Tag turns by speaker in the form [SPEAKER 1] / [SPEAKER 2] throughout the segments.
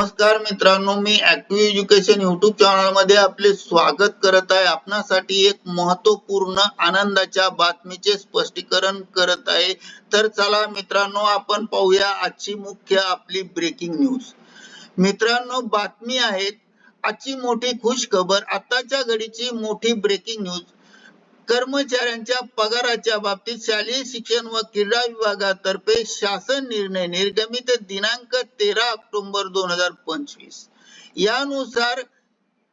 [SPEAKER 1] नमस्कार मित्रांनो मी ऍक्टिव्ह एज्युकेशन युट्यूब चॅनलमध्ये आपले स्वागत करत आहे. आपणासाठी एक महत्त्वपूर्ण आनंदाच्या बातमीचे स्पष्टीकरण करत आहे. तर चला मित्रांनो आपण पाहूया आजची मुख्य आपली ब्रेकिंग न्यूज मित्रांनो बातमी आहेत आजची मोठी खुश खबर आताच्या घडीची मोठी ब्रेकिंग न्यूज कर्मचाऱ्यांच्या पगाराच्या बाबतीत शालेय शिक्षण व क्रीडा विभागातर्फे शासन निर्णय निर्गमित दिनांक तेरा ऑक्टोबर दोन हजार पंचवीस. यानुसार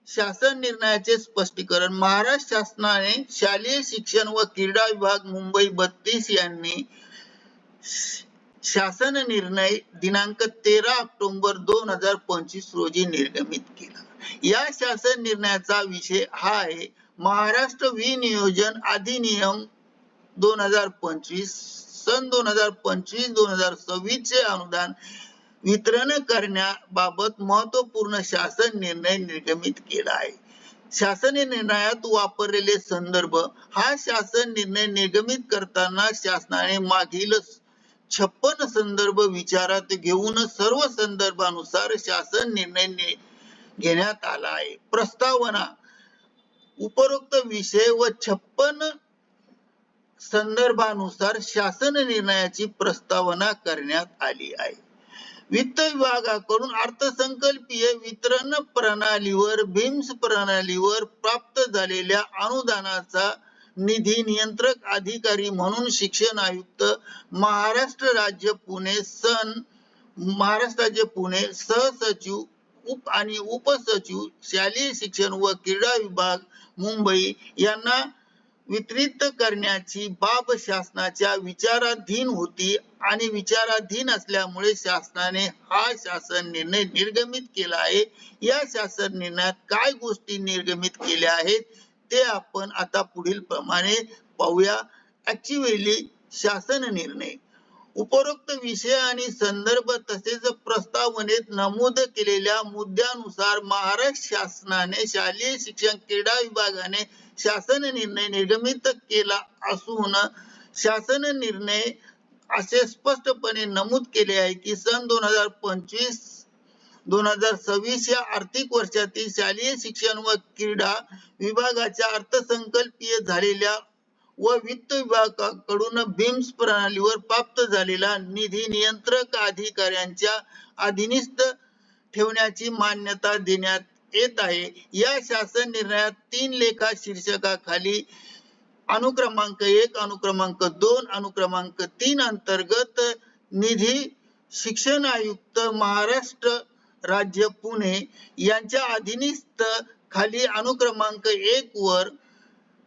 [SPEAKER 1] शासन निर्णयाचे स्पष्टीकरण महाराष्ट्र शासनाने शालेय शिक्षण व क्रीडा विभाग मुंबई बत्तीस यांनी शासन निर्णय दिनांक तेरा ऑक्टोबर दोन हजार पंचवीस रोजी निर्गमित केला. या शासन निर्णयाचा विषय हा आहे महाराष्ट्र विनियोजन अधिनियम दोन हजार पंचवीस सन दोन हजार पंचवीस दोन हजार सव्वीस चे अनुदान वितरण करण्याबाबत महत्त्वपूर्ण शासन निर्णय निर्गमित केला आहे. शासन निर्णयात वापरलेले संदर्भ हा शासन निर्णय निर्गमित करताना शासनाने मागील छप्पन संदर्भ विचारात घेऊन सर्व संदर्भानुसार शासन निर्णय घेण्यात आला आहे. प्रस्तावना उपरोक्त विषय व छप्पन संदर्भानुसार शासन निर्णयाची प्रस्तावना करण्यात आली आहे. वित्त विभागाकडून अर्थसंकल्पीय वितरण प्रणालीवर भीम्स प्रणालीवर प्राप्त झालेल्या अनुदानाचा निधी नियंत्रक अधिकारी म्हणून शिक्षण आयुक्त महाराष्ट्र राज्य पुणे सन महाराष्ट्र राज्य पुणे सहसचिव उप आणि उपसचिव शालेय शिक्षण व क्रीडा विभाग मुंबई यांना वितरित करण्याची बाब शासनाच्या विचाराधीन होती आणि विचाराधीन असल्यामुळे शासनाने हा शासन निर्णय निर्गमित केला आहे. या शासन निर्णयात काय गोष्टी निर्गमित केल्या आहेत ते आपण आता पुढील प्रमाणे पाहूया. ऍक्च्युअली शासन निर्णय. उपरोक्त विषय आणि संदर्भ तसेच प्रस्तावनेत नमूद केलेल्या मुद्द्यानुसार महाराष्ट्र शासनाने शालेय शिक्षण क्रीडा विभागाने शासन निर्णय निर्गमित केला असून शासन निर्णय असे स्पष्टपणे नमूद केले आहे की सन दोन हजार पंचवीस दोन हजार सव्वीस या आर्थिक वर्षातील शालेय शिक्षण व क्रीडा विभागाच्या अर्थसंकल्पीय झालेल्या व वित्त विभागाकडून बिम्स प्रणालीवर प्राप्त झालेला निधी नियंत्रक अधिकाऱ्यांच्या अधीनस्थ ठेवण्याची मान्यता देण्यात येत आहे. या शासन निर्णयात तीन लेखा शीर्षकाखाली अनुक्रमांक एक अनुक्रमांक दोन अनुक्रमांक तीन अंतर्गत निधी शिक्षण आयुक्त महाराष्ट्र राज्य पुणे यांच्या अधीनस्थ खाली अनुक्रमांक एक वर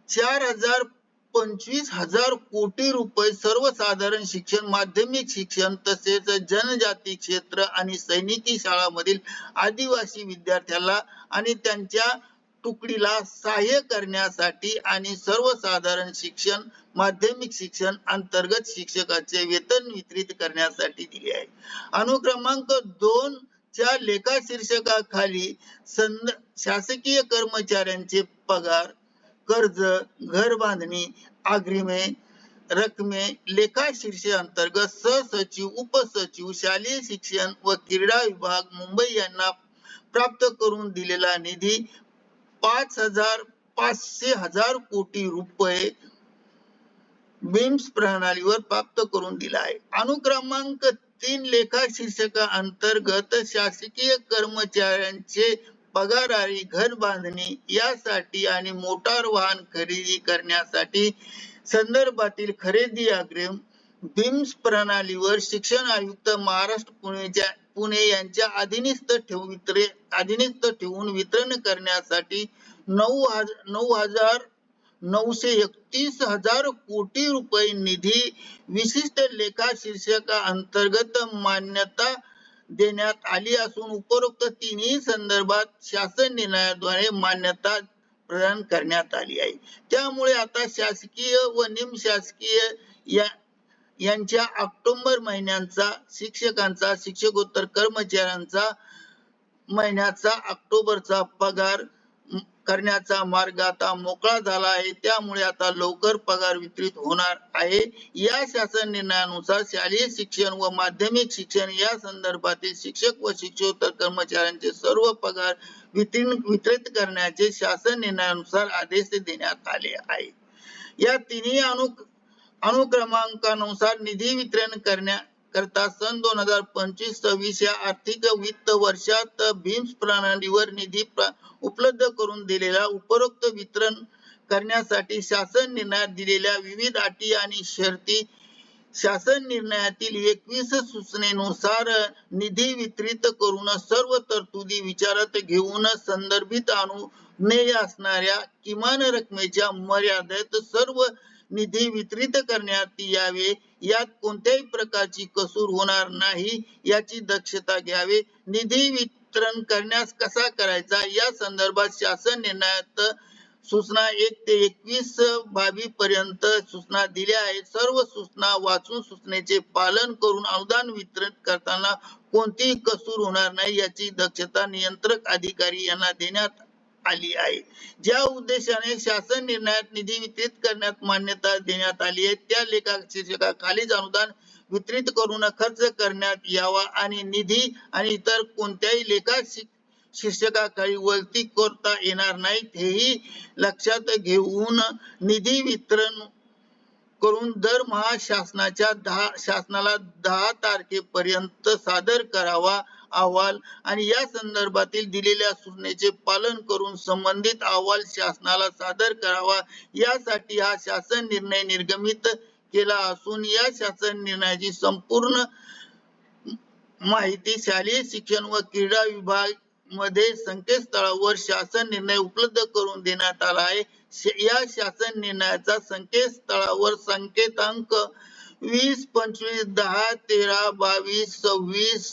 [SPEAKER 1] चार हजार पंचवीस हजार कोटी रुपये सर्वसाधारण शिक्षण माध्यमिक शिक्षण तसेच जनजाती क्षेत्र आणि सैनिकी शाळांमधील आदिवासी विद्यार्थ्याला आणि त्यांच्या तुकडीला सहाय्य करण्यासाठी आणि सर्वसाधारण शिक्षण माध्यमिक शिक्षण अंतर्गत शिक्षकाचे वेतन वितरित करण्यासाठी दिले आहे. अनुक्रमांक दोन च्या लेखा शीर्षकाखाली संद शासकीय कर्मचाऱ्यांचे पगार कर्ज घर बांधणी अग्रिमे रकमे लेखा शीर्षे अंतर्गत सहसचिव उपसचिव शालेय शिक्षण व क्रीडा विभाग मुंबई यांना प्राप्त करून दिलेला निधी पाच हजार पाचशे हजार कोटी रुपये बिम्स प्रणालीवर प्राप्त करून दिला आहे. अनुक्रमांक तीन लेखा शीर्षका अंतर्गत शासकीय कर्मचाऱ्यांचे पगारारी घर बांधणी यासाठी आणि मोटार वाहन खरेदी करण्यासाठी संदर्भातील खरेदी अग्रिम बिम्स प्रणालीवर शिक्षण आयुक्त महाराष्ट्र पुणेच्या पुणे यांच्या अधीनस्थ ठेवून वितरे अधीनस्थ ठेवून वितरण करण्यासाठी नऊ हजार नऊ हजार नऊशे एकतीस हजार कोटी रुपये निधी विशिष्ट लेखा शीर्षका अंतर्गत मान्यता देण्यात आली असून उपरोक्त तिन्ही संदर्भात शासन निर्णयाद्वारे मान्यता प्रदान करण्यात आली आहे. त्यामुळे आता शासकीय व निमशासकीय या यांच्या ऑक्टोबर महिन्यांचा शिक्षकांचा शिक्षकोत्तर कर्मचाऱ्यांचा महिन्याचा ऑक्टोबरचा पगार करण्याचा मार्ग आता मोकळा झाला आहे. त्यामुळे आता लवकर पगार वितरित होणार आहे. या शासन निर्णयानुसार शालेय शिक्षण व माध्यमिक शिक्षण या संदर्भातील शिक्षक व शिक्षकोत्तर कर्मचाऱ्यांचे सर्व पगार वितरण वितरित करण्याचे शासन निर्णयानुसार आदेश देण्यात आले आहे या तिन्ही अनु अनुक्रमांकानुसार निधी वितरण करण्या करता सन दोन हजार पंचवीस सव्वीस या आर्थिक वित्त वर्षात भीम्स प्रणालीवर निधी उपलब्ध करून दिलेला उपरोक्त वितरण करण्यासाठी शासन निर्णयात दिलेल्या विविध अटी आणि शर्ती शासन निर्णयातील एकवीस सूचनेनुसार निधी वितरित करून सर्व तरतुदी विचारात घेऊन संदर्भित अनुज्ञेय असणाऱ्या किमान रकमेच्या मर्यादेत सर्व निधी वितरित करण्यात यावे. यात कोणत्याही प्रकारची कसूर होणार नाही याची दक्षता घ्यावे. निधी वितरण करण्यास कसा करायचा? या संदर्भात शासन निर्णयात सूचना एक ते एकवीस बाबी पर्यंत सूचना दिल्या आहेत. सर्व सूचना वाचून सूचनेचे पालन करून अनुदान वितरण करताना कोणतीही कसूर होणार नाही याची दक्षता नियंत्रक अधिकारी यांना देण्यात आली आहे. ज्या उद्देशाने शासन निर्णयात निधी वितरित करण्यात मान्यता देण्यात आली आहे त्या लेखा शीर्षकाखालीच अनुदान वितरित करून खर्च करण्यात यावा आणि निधी आणि इतर कोणत्याही लेखा शी- शीर्षकाखाली वळती करता येणार नाहीत हेही लक्षात घेऊन निधी वितरण करून दरमहा शासनाच्या दहा शासनाला दहा तारखेपर्यंत सादर करावा अहवाल आणि या संदर्भातील दिलेल्या सूचनेचे पालन करून संबंधित अहवाल शासनाला सादर करावा. यासाठी हा शासन निर्णय निर्गमित केला असून या शासन निर्णयाची संपूर्ण माहिती शालेय शिक्षण व क्रीडा विभागमध्ये संकेतस्थळावर शासन निर्णय उपलब्ध करून देण्यात आला आहे. या शासन निर्णयाचा संकेतस्थळावर संकेतांक वीस पंचवीस दहा तेरा बावीस सव्वीस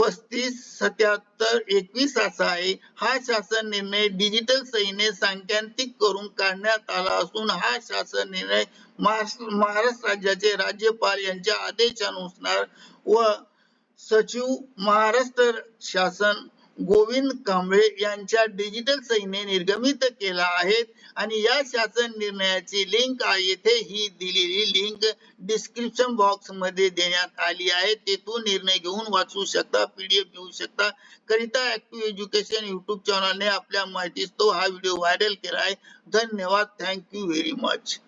[SPEAKER 1] पस्तीस सत्याहत्तर एकवीस असा आहे. हा शासन निर्णय डिजिटल सहीने सांख्यातिक करून काढण्यात आला असून हा शासन निर्णय महाराष्ट्र राज्याचे राज्यपाल यांच्या आदेशानुसार व सचिव महाराष्ट्र शासन गोविंद कांबळे यांच्या डिजिटल सहीने निर्गमित केला आहे. आणि या शासन निर्णयाची लिंक येथे ही दिलेली लिंक डिस्क्रिप्शन बॉक्समध्ये देण्यात आली आहे. तेथून निर्णय घेऊन वाचू शकता पीडीएफ घेऊ शकता. करिता ऍक्टिव्ह एज्युकेशन युट्यूब चॅनलने आपल्या माहितीस तो हा व्हिडिओ व्हायरल केला आहे. धन्यवाद. Thank you very much